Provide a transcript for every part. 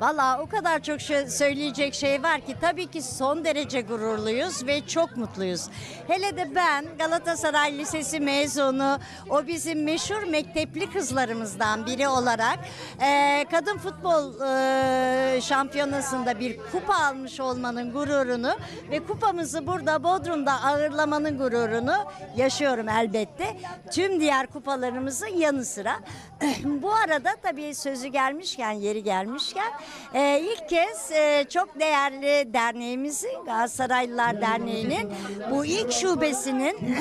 Valla o kadar çok şey, söyleyecek şey var ki tabii ki son derece gururluyuz ve çok mutluyuz. Hele de ben Galatasaray Lisesi mezunu o bizim meşhur mektepli kızlarımızdan biri olarak e, kadın futbol e, şampiyonasında bir kupa almış olmanın gururunu ve kupamızı burada Bodrum'da ağırlamanın gururunu yaşıyorum elbette. Tüm diğer kupalarımızın yanı sıra. Bu arada tabii sözü gelmişken, yeri gelmişken e, ilk kez e, çok değerli derneğimizin Galatasaraylılar Derneği'nin bu ilk şubesinin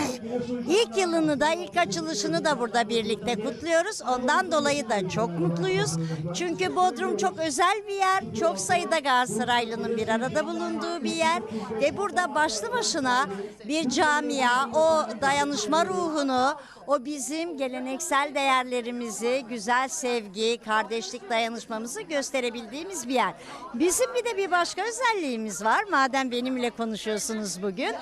ilk yılını da ilk açılışını da burada birlikte kutluyoruz. Ondan dolayı da çok mutluyuz. Çünkü Bodrum çok özel bir yer. Çok sayıda Galatasaraylı'nın bir arada bulunduğu bir yer ve burada başlı başına bir camia o dayanışma ruhunu o bizim geleneksel değerlerimizi, güzel sevgi, kardeşlik dayanışmamızı gösterebildiğimiz bir yer. Bizim bir de bir başka özelliğimiz var. Madem benimle konuşuyorsunuz bugün.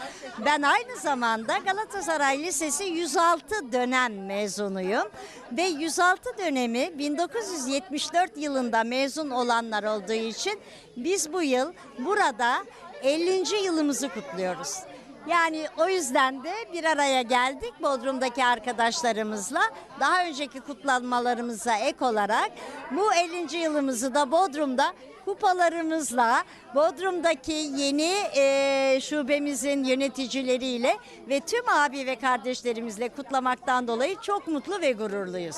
Ben aynı zamanda Galatasaray Lisesi 106 dönem mezunuyum. Ve 106 dönemi 1974 yılında mezun olanlar olduğu için biz bu yıl burada 50. yılımızı kutluyoruz. Yani o yüzden de bir araya geldik Bodrum'daki arkadaşlarımızla. Daha önceki kutlanmalarımıza ek olarak bu 50. yılımızı da Bodrum'da kupalarımızla Bodrum'daki yeni e, şubemizin yöneticileriyle ve tüm abi ve kardeşlerimizle kutlamaktan dolayı çok mutlu ve gururluyuz.